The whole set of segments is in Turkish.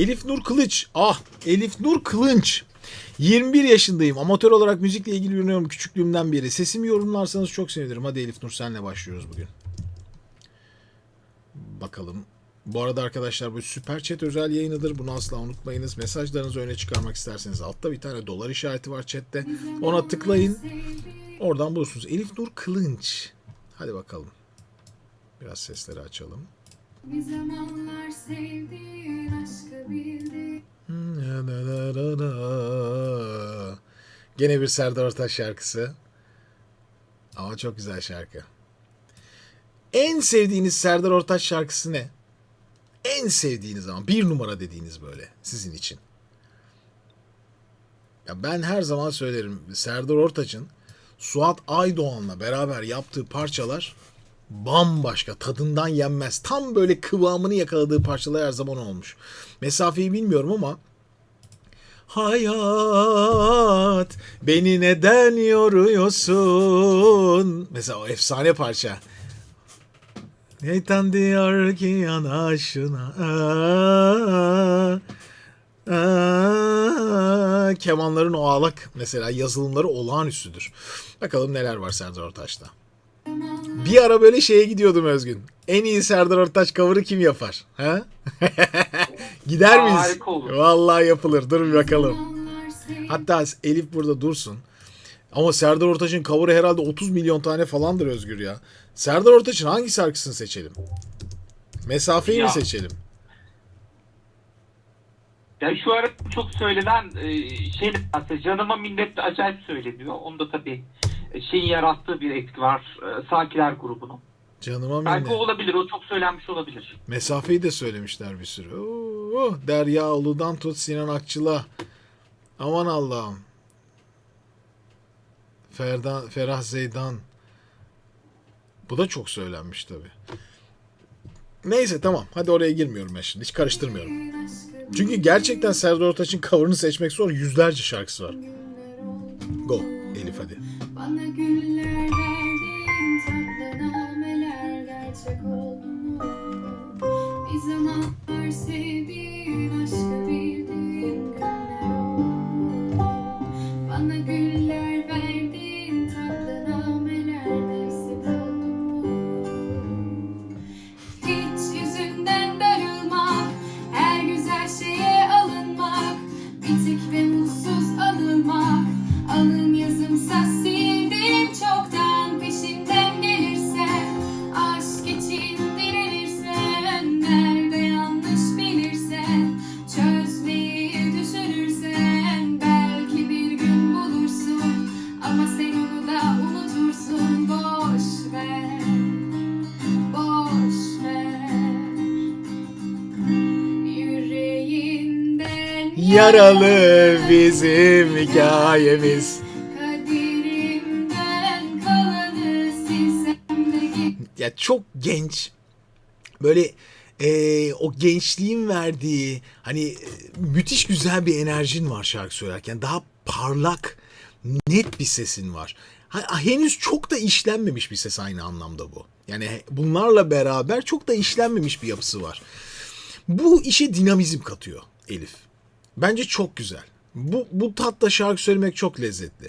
Elif Nur Kılıç. Ah Elif Nur Kılınç. 21 yaşındayım. Amatör olarak müzikle ilgileniyorum küçüklüğümden beri. Sesimi yorumlarsanız çok sevinirim. Hadi Elif Nur senle başlıyoruz bugün. Bakalım. Bu arada arkadaşlar bu süper chat özel yayınıdır. Bunu asla unutmayınız. Mesajlarınızı öne çıkarmak isterseniz altta bir tane dolar işareti var chatte. Ona tıklayın. Oradan bulursunuz. Elif Nur Kılınç. Hadi bakalım. Biraz sesleri açalım. Gene bir Serdar Ortaç şarkısı. Ama çok güzel şarkı. En sevdiğiniz Serdar Ortaç şarkısı ne? En sevdiğiniz ama bir numara dediğiniz böyle sizin için. Ya ben her zaman söylerim Serdar Ortaç'ın Suat Aydoğan'la beraber yaptığı parçalar bambaşka tadından yenmez. Tam böyle kıvamını yakaladığı parçalar her zaman olmuş. Mesafeyi bilmiyorum ama Hayat beni neden yoruyorsun? Mesela o efsane parça. Neyten diyor ki yanaşına. Kemanların o ağlak mesela yazılımları olağanüstüdür. Bakalım neler var Serdar Ortaç'ta. Bir ara böyle şeye gidiyordum Özgün. En iyi Serdar Ortaç cover'ı kim yapar? Ha? Gider miyiz? Harika olur. Vallahi yapılır. Dur bir bakalım. Hatta Elif burada dursun. Ama Serdar Ortaç'ın cover'ı herhalde 30 milyon tane falandır Özgür ya. Serdar Ortaç'ın hangi şarkısını seçelim? Mesafeyi mi Ya. seçelim? Ya şu ara çok söylenen e, şey canıma minnet acayip söyleniyor. Onda tabii e, şeyin yarattığı bir etki var. E, Sakiler grubunun. Canıma Belki minnet. olabilir. O çok söylenmiş olabilir. Mesafeyi de söylemişler bir sürü. Oo, Derya Ulu'dan tut Sinan Akçıl'a. Aman Allah'ım. Ferda, Ferah Zeydan. Bu da çok söylenmiş tabi. Neyse tamam. Hadi oraya girmiyorum ben şimdi. Hiç karıştırmıyorum. Çünkü gerçekten Serdar Ortaç'ın cover'ını seçmek zor. Yüzlerce şarkısı var. Go Elif hadi. Bana güller Yaralı bizim hikayemiz. Kaderimden kalanı silsem de git ya çok genç böyle eee, o gençliğin verdiği hani e, müthiş güzel bir enerjin var şarkı söylerken daha parlak net bir sesin var. Ha- henüz çok da işlenmemiş bir ses aynı anlamda bu. Yani bunlarla beraber çok da işlenmemiş bir yapısı var. Bu işe dinamizm katıyor Elif. Bence çok güzel. Bu, bu tatta şarkı söylemek çok lezzetli.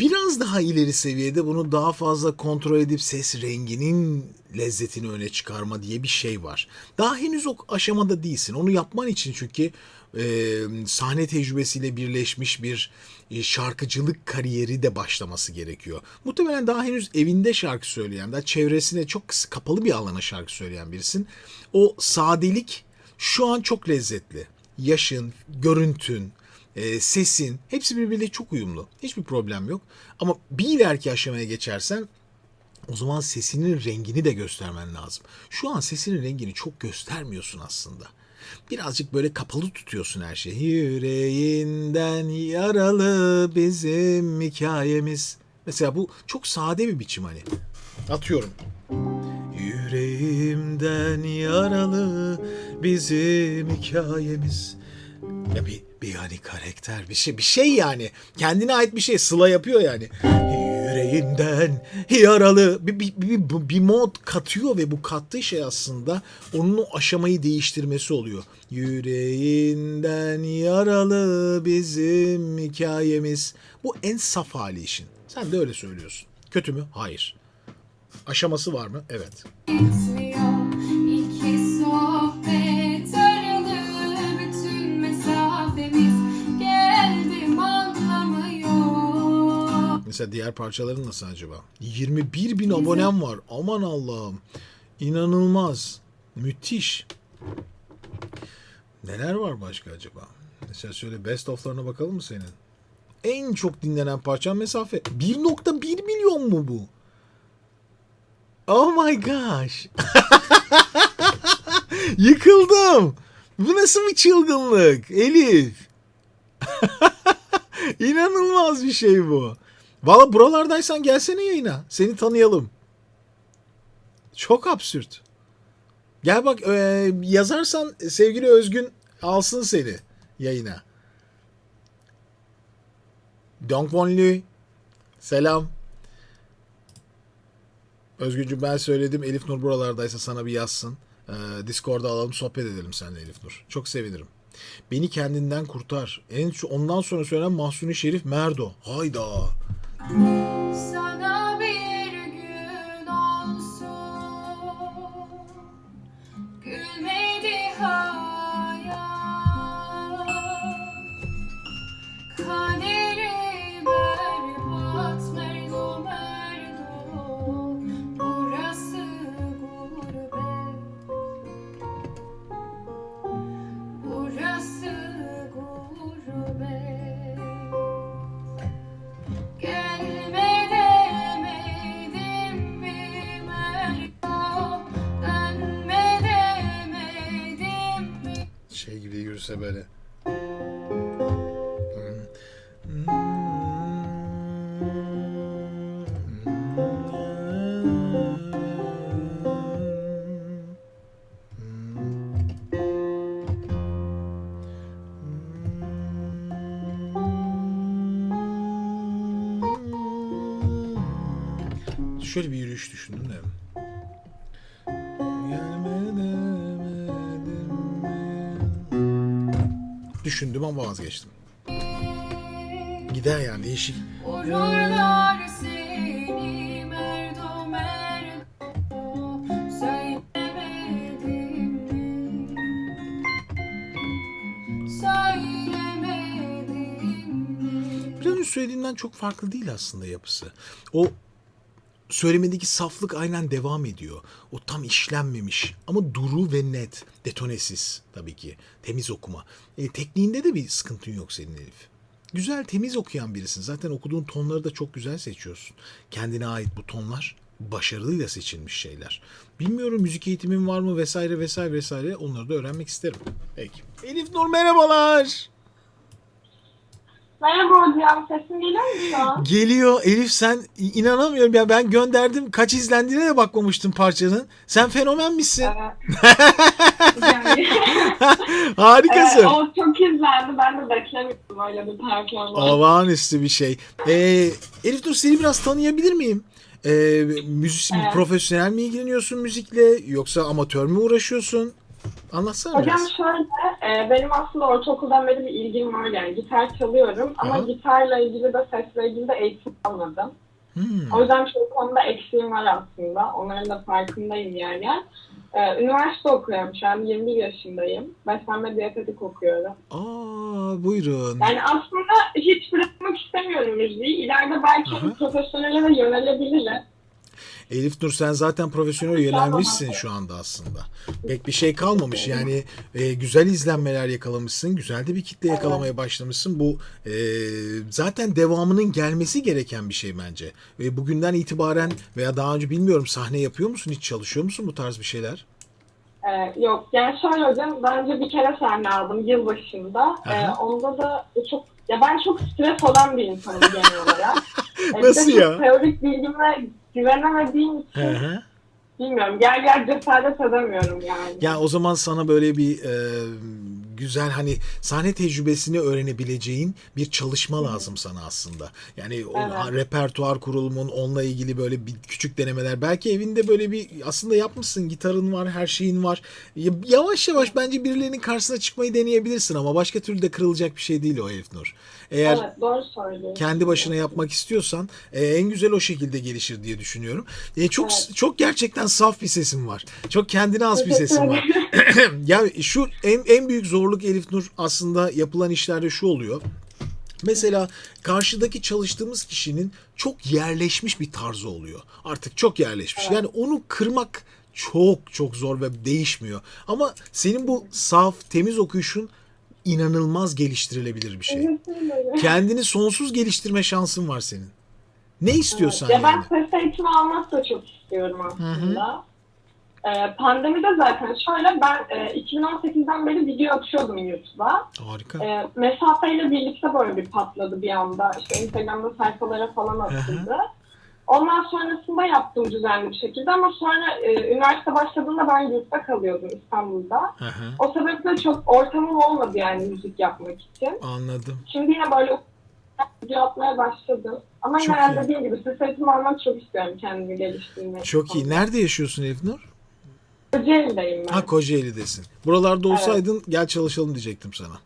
Biraz daha ileri seviyede bunu daha fazla kontrol edip ses renginin lezzetini öne çıkarma diye bir şey var. Daha henüz o aşamada değilsin. Onu yapman için çünkü e, sahne tecrübesiyle birleşmiş bir e, şarkıcılık kariyeri de başlaması gerekiyor. Muhtemelen daha henüz evinde şarkı söyleyen, daha çevresine çok kısa, kapalı bir alana şarkı söyleyen birisin. O sadelik şu an çok lezzetli. Yaşın, görüntün, e, sesin hepsi birbiriyle çok uyumlu. Hiçbir problem yok. Ama bir ileriki aşamaya geçersen o zaman sesinin rengini de göstermen lazım. Şu an sesinin rengini çok göstermiyorsun aslında. Birazcık böyle kapalı tutuyorsun her şeyi. Yüreğinden yaralı bizim hikayemiz. Mesela bu çok sade bir biçim hani. Atıyorum. Yüreğimden yaralı bizim hikayemiz. Ya bir, bir hani karakter bir şey bir şey yani. Kendine ait bir şey Sıla yapıyor yani. Yüreğinden yaralı bir, bir, bir, bir mod katıyor ve bu kattığı şey aslında onun o aşamayı değiştirmesi oluyor. Yüreğinden yaralı bizim hikayemiz. Bu en saf hali işin. Sen de öyle söylüyorsun. Kötü mü? Hayır. Aşaması var mı? Evet. Mesela diğer parçaların nasıl acaba? 21 bin abonem var. Aman Allah'ım. İnanılmaz. Müthiş. Neler var başka acaba? Mesela şöyle best of'larına bakalım mı senin? En çok dinlenen parçan mesafe. 1.1 milyon mu bu? Oh my gosh. Yıkıldım. Bu nasıl bir çılgınlık? Elif. İnanılmaz bir şey bu. Valla buralardaysan gelsene yayına. Seni tanıyalım. Çok absürt. Gel bak e, yazarsan sevgili Özgün alsın seni yayına. Dong Von Lü. Selam. Özgüncüm ben söyledim. Elif Nur buralardaysa sana bir yazsın. Ee, Discord'da alalım sohbet edelim seninle Elif Nur. Çok sevinirim. Beni kendinden kurtar. En ondan sonra söylenen Mahsuni Şerif Merdo. Hayda. Sana Şöyle bir yürüyüş düşündüm de. Düşündüm ama vazgeçtim. Gider yani değişik. Vururlar seni Merdo Merdo Söylemedim mi Söylemedim mi Biraz önce söylediğimden çok farklı değil aslında yapısı. O söylemedeki saflık aynen devam ediyor. O tam işlenmemiş ama duru ve net. Detonesiz tabii ki. Temiz okuma. E, tekniğinde de bir sıkıntın yok senin Elif. Güzel, temiz okuyan birisin. Zaten okuduğun tonları da çok güzel seçiyorsun. Kendine ait bu tonlar başarılıyla seçilmiş şeyler. Bilmiyorum müzik eğitimin var mı vesaire vesaire vesaire onları da öğrenmek isterim. Peki. Elif Nur merhabalar. Merhaba hocam, sesim geliyor mu şu an? Geliyor Elif sen inanamıyorum ya ben gönderdim kaç izlendiğine de bakmamıştım parçanın. Sen fenomenmişsin. yani, Harikasın. e, o çok izlendi, ben de beklemiyordum öyle bir performans. Olağanüstü bir şey. Ee, Elif dur seni biraz tanıyabilir miyim? Ee, müzis Evet. profesyonel mi ilgileniyorsun müzikle yoksa amatör mü uğraşıyorsun? Anlatsana Hocam biraz. şöyle, e, benim aslında ortaokuldan beri bir ilgim var yani gitar çalıyorum ama Aha. gitarla ilgili de sesle ilgili de eğitim almadım. Hmm. O yüzden şu konuda eksiğim var aslında, onların da farkındayım yani. E, üniversite okuyorum şu an, 21 yaşındayım. Beslenme diyetetik okuyorum. Aa buyurun. Yani aslında hiç bırakmak istemiyorum müziği. İleride belki Aha. profesyonele de yönelebilirim. Elif Nur sen zaten profesyonel yönelmişsin şu anda aslında. Pek bir şey kalmamış yani e, güzel izlenmeler yakalamışsın. Güzel de bir kitle yakalamaya başlamışsın. Bu e, zaten devamının gelmesi gereken bir şey bence. Ve bugünden itibaren veya daha önce bilmiyorum sahne yapıyor musun? Hiç çalışıyor musun bu tarz bir şeyler? Ee, yok yani şöyle hocam daha önce bir kere sahne aldım yılbaşında. Ee, onda da çok ya ben çok stres olan bir insanım genel olarak. Ee, Nasıl ya? Teorik bilgime güvenemediğim için Hı hı. bilmiyorum gel gel cesaret edemiyorum yani. Ya o zaman sana böyle bir e, güzel hani sahne tecrübesini öğrenebileceğin bir çalışma lazım sana aslında. Yani o Evet. repertuar kurulumun onunla ilgili böyle bir küçük denemeler. Belki evinde böyle bir aslında yapmışsın. Gitarın var, her şeyin var. Yavaş yavaş bence birilerinin karşısına çıkmayı deneyebilirsin ama başka türlü de kırılacak bir şey değil o Elif Nur. Eğer Evet doğru söylüyorsun. kendi başına yapmak istiyorsan e, en güzel o şekilde gelişir diye düşünüyorum. E, çok Evet. çok gerçekten saf bir sesin var. Çok kendine has bir sesin var. ya şu en en büyük zorluk Elif Nur aslında yapılan işlerde şu oluyor. Mesela karşıdaki çalıştığımız kişinin çok yerleşmiş bir tarzı oluyor. Artık çok yerleşmiş. Yani onu kırmak çok çok zor ve değişmiyor. Ama senin bu saf, temiz okuyuşun inanılmaz geliştirilebilir bir şey. Kendini sonsuz geliştirme şansın var senin. Ne istiyorsan ya ben yani. ses eğitimi almak da çok istiyorum aslında. Ee, pandemide zaten şöyle ben e, 2018'den beri video atıyordum YouTube'a. Harika. E, mesafeyle birlikte böyle bir patladı bir anda. İşte Instagram'da sayfalara falan atıldı. Ondan sonrasında yaptım düzenli bir şekilde ama sonra e, üniversite başladığında ben yurtta kalıyordum İstanbul'da. Hı, O sebeple çok ortamım olmadı yani müzik yapmak için. Anladım. Şimdi yine böyle video atmaya başladım. Ama Çok yine iyi. dediğim gibi ses eğitimi almak çok istiyorum kendimi geliştirmek. Çok iyi. Nerede yaşıyorsun Elif Nur? Kocaeli'deyim ben. Ha Kocaeli'desin. Buralarda olsaydın gel çalışalım diyecektim sana.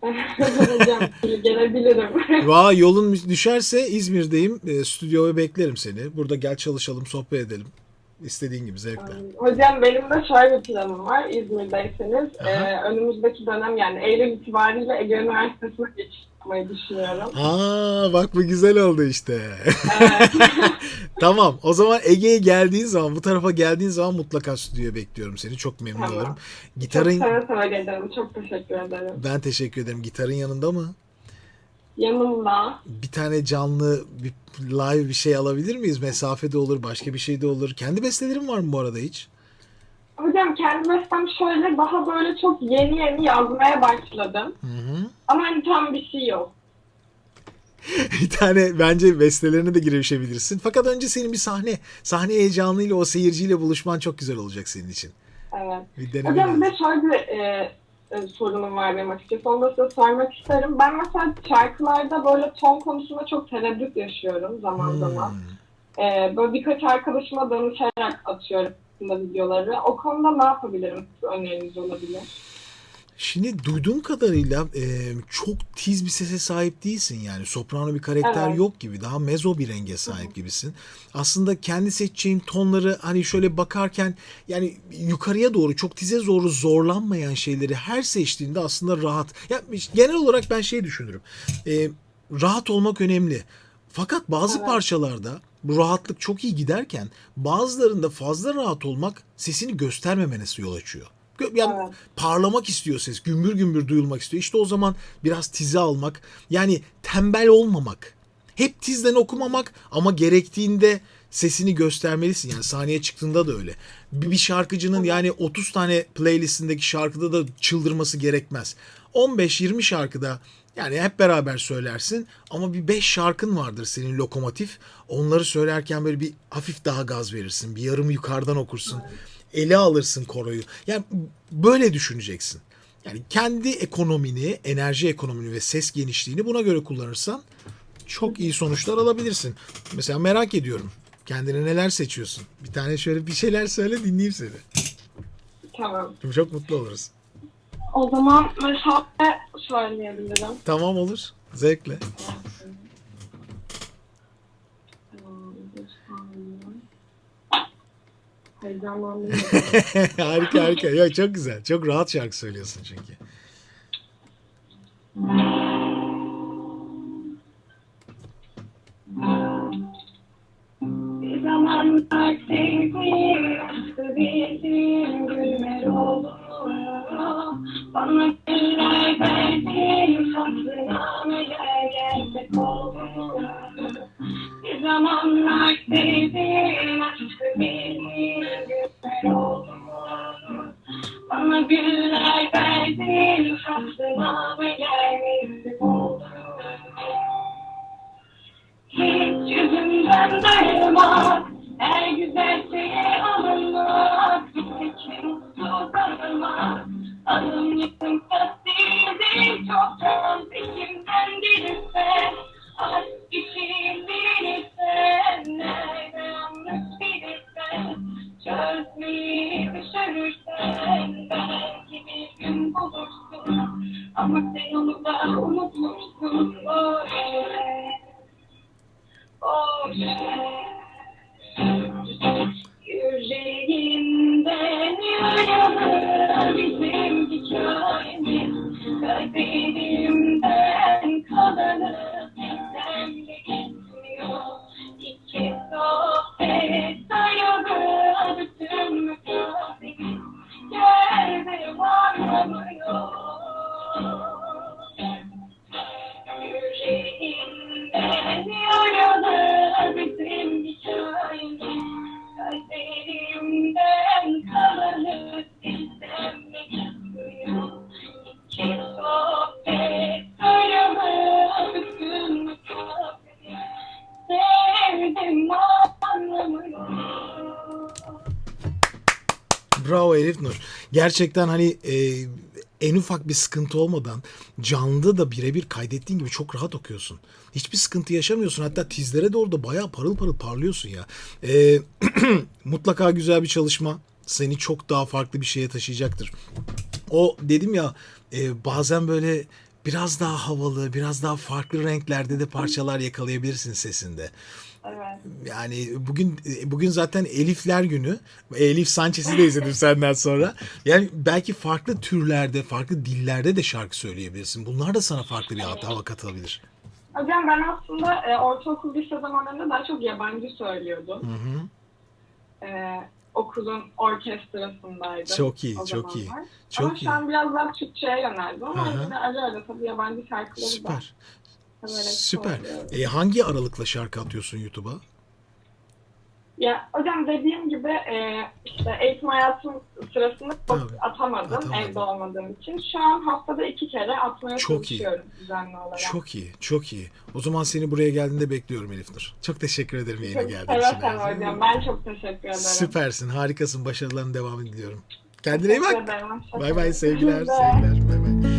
Hocam gelebilirim. Vay yolun düşerse İzmir'deyim. E, stüdyoya beklerim seni. Burada gel çalışalım, sohbet edelim. İstediğin gibi zevkle. Hocam benim de şöyle bir planım var. İzmir'deyseniz e, önümüzdeki dönem yani Eylül itibariyle Ege Üniversitesi'ne yapmayı düşünüyorum. Aa bak bu güzel oldu işte. Evet. tamam o zaman Ege'ye geldiğin zaman bu tarafa geldiğin zaman mutlaka stüdyoya bekliyorum seni. Çok memnun Tamam. olurum. Çok Gitarın seve seve gelirim. Çok teşekkür ederim. ben teşekkür ederim. Gitarın yanında mı? Yanımda Bir tane canlı bir live bir şey alabilir miyiz? Mesafede olur, başka bir şey de olur. Kendi bestelerin var mı bu arada hiç? Hocam kendi bestem şöyle daha böyle çok yeni yeni yazmaya başladım. Hı hı. Ama hani tam bir şey yok. bir tane bence bestelerine de girişebilirsin. Fakat önce senin bir sahne, sahne heyecanıyla o seyirciyle buluşman çok güzel olacak senin için. Evet. Bir Hocam bir de şöyle e, e, sorunum var benim açıkçası. Onu da size sormak isterim. Ben mesela şarkılarda böyle ton konusunda çok tereddüt yaşıyorum zaman zaman. Hmm. E, böyle birkaç arkadaşıma danışarak atıyorum videoları. O konuda ne yapabilirim? Öneriniz olabilir. Şimdi duyduğum kadarıyla e, çok tiz bir sese sahip değilsin yani. Soprano bir karakter Evet. yok gibi. Daha mezo bir renge sahip gibisin. Aslında kendi seçeceğin tonları hani şöyle bakarken yani yukarıya doğru çok tize doğru zorlanmayan şeyleri her seçtiğinde aslında rahat. Ya genel olarak ben şey düşünürüm. E, rahat olmak önemli. Fakat bazı Evet. parçalarda bu rahatlık çok iyi giderken bazılarında fazla rahat olmak sesini göstermemene yol açıyor. Yani Evet. parlamak istiyor ses, gümbür gümbür duyulmak istiyor. İşte o zaman biraz tize almak, yani tembel olmamak. Hep tizden okumamak ama gerektiğinde sesini göstermelisin. Yani sahneye çıktığında da öyle. Bir bir şarkıcının yani 30 tane playlistindeki şarkıda da çıldırması gerekmez. 15-20 şarkıda yani hep beraber söylersin ama bir 5 şarkın vardır senin lokomotif. Onları söylerken böyle bir hafif daha gaz verirsin. Bir yarım yukarıdan okursun. Ele alırsın koroyu. Yani böyle düşüneceksin. Yani kendi ekonomini, enerji ekonomini ve ses genişliğini buna göre kullanırsan çok iyi sonuçlar alabilirsin. Mesela merak ediyorum. Kendine neler seçiyorsun? Bir tane şöyle bir şeyler söyle dinleyeyim seni. Tamam. Şimdi çok mutlu oluruz. O zaman mesafe söyleyebilirim. Tamam olur. Zevkle. Tamam, bir saniye. Heyecanlandım. harika harika. Ya çok güzel. Çok rahat şarkı söylüyorsun çünkü. Bir zamanlar sevdiğim, aşkı bildiğim günler oldu. Bana güller verdiğim, saklına neler gerçek oldu. Bir zamanlar sevdiğim, Bravo Elif Nur. Gerçekten hani e, en ufak bir sıkıntı olmadan canlı da birebir kaydettiğin gibi çok rahat okuyorsun. Hiçbir sıkıntı yaşamıyorsun. Hatta tizlere doğru da bayağı parıl parıl parlıyorsun ya. E, mutlaka güzel bir çalışma. Seni çok daha farklı bir şeye taşıyacaktır. O dedim ya e, bazen böyle biraz daha havalı, biraz daha farklı renklerde de parçalar yakalayabilirsin sesinde. Evet. Yani bugün bugün zaten Elifler günü. Elif Sanchez'i de izledim senden sonra. Yani belki farklı türlerde, farklı dillerde de şarkı söyleyebilirsin. Bunlar da sana farklı bir hava katılabilir. Hocam ben aslında e, ortaokul lise zamanlarında daha çok yabancı söylüyordum. Hı hı. E, okulun orkestrasındaydım. Çok iyi, çok iyi. Çok ama iyi. şu an biraz daha Türkçe'ye yöneldim ama yine ara ara tabii yabancı şarkıları da Süper. E, hangi aralıkla şarkı atıyorsun YouTube'a? Ya hocam dediğim gibi e, işte eğitim hayatım sırasında çok Tabii. atamadım, Atamadın. evde olmadığım için. Şu an haftada iki kere atmaya Çok iyi. çalışıyorum düzenli olarak. Çok iyi, çok iyi. O zaman seni buraya geldiğinde bekliyorum Elif Nur. Çok teşekkür ederim yayına Çok geldiğin için. seve hocam. Ben çok teşekkür ederim. Süpersin, harikasın. Başarıların devamını diliyorum. Kendine iyi Teşekkür bak. ederim. Hoşça Bay bay sevgiler, Siz de. sevgiler. Bay bay.